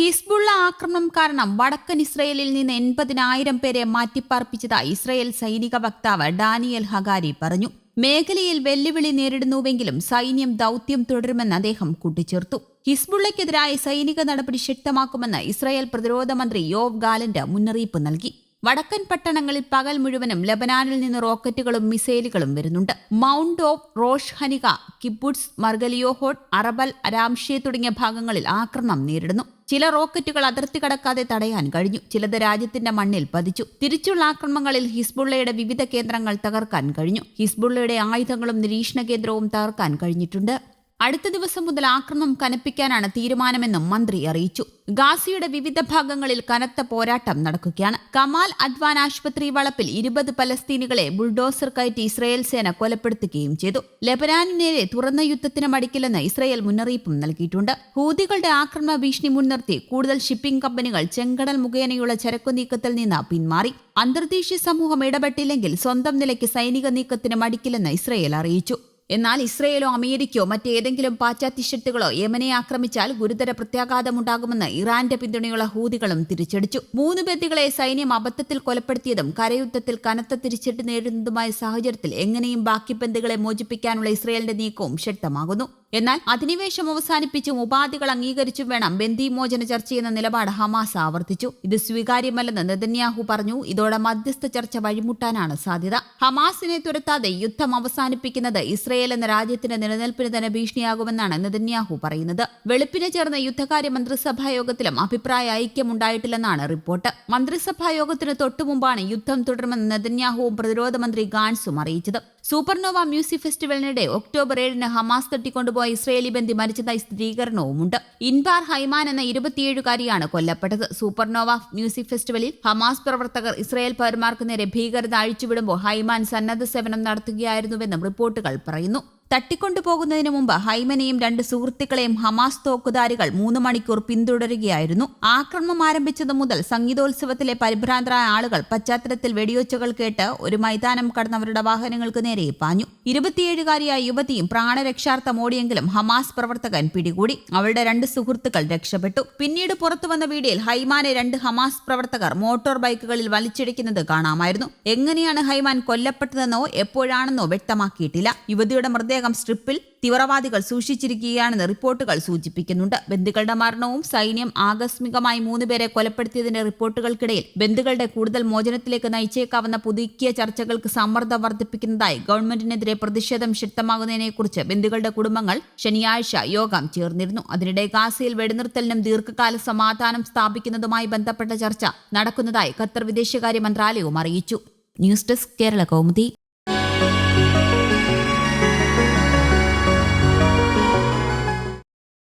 Hezbollah ആക്രമണം കാരണം വടക്കൻ ഇസ്രയേലിൽ നിന്ന് എൺപതിനായിരം പേരെ മാറ്റിപ്പാർപ്പിച്ചതായി ഇസ്രയേൽ സൈനിക വക്താവ് ഡാനിയൽ ഹഗാരി പറഞ്ഞു. മേഖലയിൽ വെല്ലുവിളി നേരിടുന്നുവെങ്കിലും സൈന്യം ദൗത്യം തുടരുമെന്ന് അദ്ദേഹം കൂട്ടിച്ചേർത്തു. ഹിസ്ബുള്ളയ്ക്കെതിരായ സൈനിക നടപടി ശക്തമാക്കുമെന്ന് ഇസ്രായേൽ പ്രതിരോധ മന്ത്രി യോവ് ഗാലന്റ് മുന്നറിയിപ്പ് നൽകി. വടക്കൻ പട്ടണങ്ങളിൽ പകൽ മുഴുവനും ലബനാനിൽ നിന്ന് റോക്കറ്റുകളും മിസൈലുകളും വരുന്നുണ്ട്. മൗണ്ട് ഓഫ് റോഷ് ഹനിക കിബുട്സ് മർഗലിയോഹോട്ട് അറബൽ അരാംഷെ തുടങ്ങിയ ഭാഗങ്ങളിൽ ആക്രമണം നേരിടുന്നു. ചില റോക്കറ്റുകൾ അതിർത്തി കടക്കാതെ തടയാൻ കഴിഞ്ഞു. ചിലത് രാജ്യത്തിന്റെ മണ്ണിൽ പതിച്ചു. തിരിച്ചുള്ള ആക്രമണങ്ങളിൽ ഹിസ്ബുള്ളയുടെ വിവിധ കേന്ദ്രങ്ങൾ തകർക്കാൻ കഴിഞ്ഞു. ഹിസ്ബുള്ളയുടെ ആയുധങ്ങളും നിരീക്ഷണ കേന്ദ്രവും തകർക്കാൻ കഴിഞ്ഞിട്ടുണ്ട്. അടുത്ത ദിവസം മുതൽ ആക്രമണം കനപ്പിക്കാനാണ് തീരുമാനമെന്നും മന്ത്രി അറിയിച്ചു. ഗാസിയുടെ വിവിധ ഭാഗങ്ങളിൽ കനത്ത പോരാട്ടം നടക്കുകയാണ്. കമാൽ അദ്വാൻ ആശുപത്രി വളപ്പിൽ ഇരുപത് പലസ്തീനികളെ ബുൾഡോസർ കയറ്റി ഇസ്രായേൽ സേന കൊലപ്പെടുത്തുകയും ചെയ്തു. ലെബനാനിനേരെ തുറന്ന യുദ്ധത്തിന് മടിക്കില്ലെന്ന് ഇസ്രയേൽ മുന്നറിയിപ്പും നൽകിയിട്ടുണ്ട്. ഹൂതികളുടെ ആക്രമണ ഭീഷണി മുൻനിർത്തി കൂടുതൽ ഷിപ്പിംഗ് കമ്പനികൾ ചെങ്കടൽ മുഖേനയുള്ള ചരക്കു നീക്കത്തിൽ നിന്ന് പിന്മാറി. അന്തർദേശീയ സമൂഹം ഇടപെട്ടില്ലെങ്കിൽ സ്വന്തം നിലയ്ക്ക് സൈനിക നീക്കത്തിന് മടിക്കില്ലെന്ന് ഇസ്രയേൽ അറിയിച്ചു. എന്നാൽ ഇസ്രയേലോ അമേരിക്കയോ മറ്റേതെങ്കിലും പാശ്ചാത്യ ശക്തികളോ യമനെ ആക്രമിച്ചാൽ ഗുരുതര പ്രത്യാഘാതമുണ്ടാകുമെന്ന് ഇറാന്റെ പിന്തുണയുള്ള ഹൂതികളും തിരിച്ചടിച്ചു. മൂന്ന് ബന്ദികളെ സൈന്യം അബദ്ധത്തിൽ കൊലപ്പെടുത്തിയതും കരയുദ്ധത്തിൽ കനത്ത തിരിച്ചടി നേരിടുന്നതുമായ സാഹചര്യത്തിൽ എങ്ങനെയും ബാക്കി ബന്ദികളെ മോചിപ്പിക്കാനുള്ള ഇസ്രയേലിന്റെ നീക്കവും ശക്തമാകുന്നു. എന്നാൽ അധിനിവേശം അവസാനിപ്പിച്ചും ഉപാധികൾ അംഗീകരിച്ചും വേണം ബന്ദിമോചന ചർച്ചയെന്ന നിലപാട് ഹമാസ് ആവർത്തിച്ചു. ഇത് സ്വീകാര്യമല്ലെന്ന് നെതന്യാഹു പറഞ്ഞു. ഇതോടെ മധ്യസ്ഥ ചർച്ച വഴിമുട്ടാനാണ് സാധ്യത. ഹമാസിനെ തുരത്താതെ യുദ്ധം അവസാനിപ്പിക്കുന്നത് ഇസ്രയേൽ എന്ന രാജ്യത്തിന്റെ നിലനിൽപ്പിന് തന്നെ ഭീഷണിയാകുമെന്നാണ് നെതന്യാഹു പറയുന്നത്. വെളുപ്പിന് ചേർന്ന യുദ്ധകാര്യ മന്ത്രിസഭാ യോഗത്തിലും അഭിപ്രായ ഐക്യമുണ്ടായിട്ടില്ലെന്നാണ് റിപ്പോർട്ട്. മന്ത്രിസഭാ യോഗത്തിന് തൊട്ടുമുമ്പാണ് യുദ്ധം തുടരുമെന്ന് നെതന്യാഹുവും പ്രതിരോധ മന്ത്രി ഗാൻസും അറിയിച്ചത്. സൂപ്പർനോവ മ്യൂസിക് ഫെസ്റ്റിവലിനിടെ ഒക്ടോബർ ഏഴിന് ഹമാസ് തട്ടിക്കൊണ്ടുപോയ ഇസ്രയേലി ബന്ധി മരിച്ചതായി സ്ഥിരീകരണവുമുണ്ട്. ഇൻബാർ ഹൈമാൻ എന്ന ഇരുപത്തിയേഴുകാരിയാണ് കൊല്ലപ്പെട്ടത്. സൂപ്പർനോവ മ്യൂസിക് ഫെസ്റ്റിവലിൽ ഹമാസ് പ്രവർത്തകർ ഇസ്രയേൽ പൗരന്മാർക്ക് നേരെ ഭീകരത അഴിച്ചുവിടുമ്പോൾ ഹൈമാൻ സന്നദ്ധ സേവനം നടത്തുകയായിരുന്നുവെന്നും റിപ്പോർട്ടുകൾ പറയുന്നു. തട്ടിക്കൊണ്ടുപോകുന്നതിന് മുമ്പ് ഹൈമനെയും രണ്ട് സുഹൃത്തുക്കളെയും ഹമാസ് തോക്കുധാരികൾ മൂന്ന് മണിക്കൂർ പിന്തുടരുകയായിരുന്നു. ആക്രമണം ആരംഭിച്ചതു മുതൽ സംഗീതോത്സവത്തിലെ പരിഭ്രാന്തരായ ആളുകൾ പശ്ചാത്തലത്തിൽ വെടിയൊച്ചകൾ കേട്ട് ഒരു മൈതാനം കടന്നവരുടെ വാഹനങ്ങൾക്ക് നേരെ പാഞ്ഞു. ഇരുപത്തിയേഴുകാരിയായ യുവതിയും പ്രാണരക്ഷാർത്ഥം ഓടിയെങ്കിലും ഹമാസ് പ്രവർത്തകൻ പിടികൂടി. അവളുടെ രണ്ട് സുഹൃത്തുക്കൾ രക്ഷപ്പെട്ടു. പിന്നീട് പുറത്തുവന്ന വീഡിയോയിൽ ഹൈമാനെ രണ്ട് ഹമാസ് പ്രവർത്തകർ മോട്ടോർ ബൈക്കുകളിൽ വലിച്ചിടിക്കുന്നത് കാണാമായിരുന്നു. എങ്ങനെയാണ് ഹൈമാൻ കൊല്ലപ്പെട്ടതെന്നോ എപ്പോഴാണെന്നോ വ്യക്തമാക്കിയിട്ടില്ല. യുവതിയുടെ മൃതദേഹം സ്ട്രിപ്പിൽ തീവ്രവാദികൾ സൂക്ഷിച്ചിരിക്കുകയാണെന്ന് റിപ്പോർട്ടുകൾ സൂചിപ്പിക്കുന്നുണ്ട്. ബന്ധുക്കളുടെ മരണവും സൈന്യം ആകസ്മികമായി മൂന്നുപേരെ കൊലപ്പെടുത്തിയതിന്റെ റിപ്പോർട്ടുകൾക്കിടയിൽ ബന്ധുക്കളുടെ കൂടുതൽ മോചനത്തിലേക്ക് നയിച്ചേക്കാവുന്ന പുതുക്കിയ ചർച്ചകൾക്ക് സമ്മർദ്ദം വർദ്ധിപ്പിക്കുന്നതായി ഗവൺമെന്റിനെതിരെ പ്രതിഷേധം ശക്തമാകുന്നതിനെക്കുറിച്ച് ബന്ധുക്കളുടെ കുടുംബങ്ങൾ ശനിയാഴ്ച യോഗം ചേർന്നിരുന്നു. അതിനിടെ ഗാസയിൽ വെടിനിർത്തലിനും ദീർഘകാല സമാധാനം സ്ഥാപിക്കുന്നതുമായി ബന്ധപ്പെട്ട ചർച്ച നടക്കുന്നതായി ഖത്തർ വിദേശകാര്യ മന്ത്രാലയവും അറിയിച്ചു. News desk Kerala Kaumudi.